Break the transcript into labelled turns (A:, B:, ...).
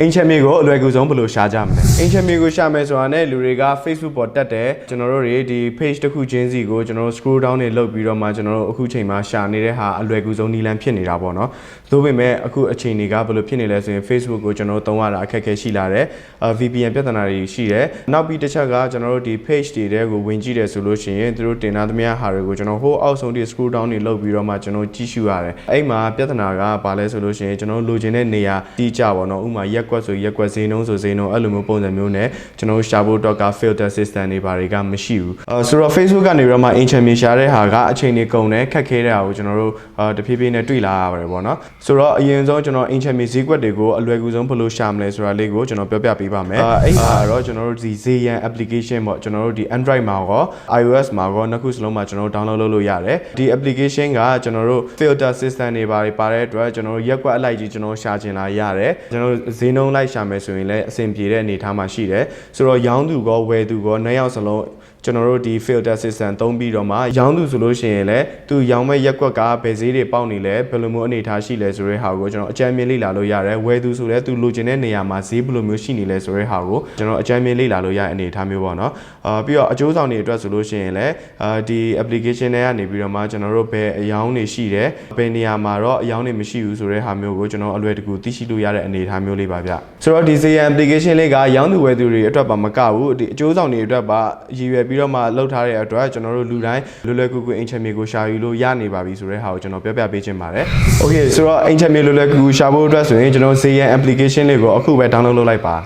A: အင်ချင်မီကိုအလွယ်ကူဆုံးဘယ်လိုရှာကြမလဲအင်ချင်မီကိုရှာမယ်ဆိုတာနဲ့လူတွေက Facebook ပေါ်တက်တယ်ကျွန်တော်တို့တွေဒီ page တစ်ခုချင်းစီကိုကျွန်တော်တို့ scroll down တွေလုပ်ပြီးတော့မှကျွန်တော်တို့အခုချိန်မှာရှာနေတဲ့ဟာအလွယ်ကူဆုံးနည်းလမ်းဖြစ်နေတာပေါ့နော်သို့ပေမဲ့အခုအချိန်တွေကဘယ်လိုဖြစ်နေလဲဆိုရင် Facebook ကိုကျွန်တော်တို့သုံးရတာအခက်အခဲရှိလာတယ်အာ VPN ပြဿနာတွေရှိတယ်နောက်ပြီးတစ်ချက်ကကျွန်တော်တို့ဒီ page တွေတဲကိုဝင်ကြည့်တယ်ဆိုလို့ရှိရင်သူတို့တင်ထားသမျှဟာတွေကိုကျွန်တော်ဟိုအောက်ဆုံးထိ scroll down တွေလုပ်ပြီးတော့မှကျွန်တော်ကြည့်ရှုရတယ်အဲ့မှာပြဿနာကဘာလဲဆိုလို့ရှိရင်ကျွန်တော်တို့လိုချင်တဲ့နေရာတိကျပါတော့ဥပမာရက်ကွက်ဆိုရက်ကွက်ဈေးနှုန်းဆိုဈေးနှုန်းအဲ့လိုမျိုးပုံစံမျိုးနဲ့ကျွန်တော်တို့ရှာဖို့တော့က filter system တွေဘာတွေကမရှိဘူးအဲဆိုတော့ Facebook ကနေပြီးတော့မှ ancient မြေရှာတဲ့ဟာကအချိန်တွေကုန်တယ်ခက်ခဲတဲ့ဟာကိုကျွန်တော်တို့အာတဖြည်းဖြည်းနဲ့တွေ့လာရပါတယ်ပေါ့နော်ဆိုတော့အရင်ဆုံးကျွန်တော် ancient မြေဈေးကွက်တွေကိုအလွယ်ကူဆုံးဘယ်လိုရှာမလဲဆိုတာလေးကိုကျွန်တော်ပြောပြပေးပါမယ်အဲအဲ့ဟာတော့ကျွန်တော်တို့ဒီဈေးရန် application ပေါ့ကျွန်တော်တို့ဒီ Android မှာရော iOS မှာရောနှစ်ခုစလုံးမှာကျွန်တော်တို့ download လုပ်လို့ရတယ်ဒီ application ကကျွန်တော်တို့ filter system တွေပါပါတဲ့အတွက်ကျွန်တော်တို့ရက်ကွက်အလိုက်ကြီးကျွန်တော်ရှာချင်လာရတယ်ကျွန်တော်တို့ဈေးနှုန်းလိုက်ရှာမယ်ဆိုရင်လည်းအဆင်ပြေတဲ့အနေအထားမှာရှိတယ်ဆိုတော့ရောင်းသူကောဝယ်သူကောနှစ်ယောက်စလုံး ကျွန်တော်တို့ဒီ filter system သုံးပြီးတော့မှရောင်းသူဆိုလို့ရှိရင်လည်းသူရောင်းမဲ့ရက်ကွက်ကဘယ်ဈေးတွေပေါက်နေလဲဘယ်လိုမျိုးအနေအထားရှိလဲဆိုတဲ့ဟာကိုကျွန်တော်အကြမ်းမြင်လေ့လာလို့ရတယ်ဝယ်သူဆိုလည်းသူလိုချင်တဲ့နေရာမှာဈေးဘယ်လိုမျိုးရှိနေလဲဆိုတဲ့ဟာကိုကျွန်တော်အကြမ်းမြင်လေ့လာလို့ရတဲ့အနေအထားမျိုးပေါ့နော်အာပြီးတော့အကျိုးဆောင်တွေအတွက်ဆိုလို့ရှိရင်လည်းအာဒီ application တွေကနေပြီးတော့မှကျွန်တော်တို့ဘယ်အယောင်းတွေရှိတယ်ဘယ်နေရာမှာတော့အယောင်းတွေမရှိဘူးဆိုတဲ့ဟာမျိုးကိုကျွန်တော်အလွယ်တကူသိရှိလို့ရတဲ့အနေအထားမျိုးလေးပါဗျ ဆိုတော့ဒီ CRM application လေးကရောင်းသူဝယ်သူတွေအတွက်ပါမကဘူးဒီအကျိုးဆောင်တွေအတွက်ပါရည်ရွယ်ပြီးတော့မှလုပ်ထားတဲ့အတွက်ကျွန်တော်တို့လူတိုင်းလွယ်လွယ်ကူကူအင်ချင်မီကိုရှာယူလို့ရနေပါပြီဆိုတဲ့ဟာကိုကျွန်တော်ပြောပြပေးချင်ပါတယ်။ Okay ဆိုတော့အင်ချင်မီလွယ်လွယ်ကူကူရှာဖို့အတွက်ဆိုရင်ကျွန်တော် CRM application လေးကိုအခုပဲ download လုပ်လိုက်ပါ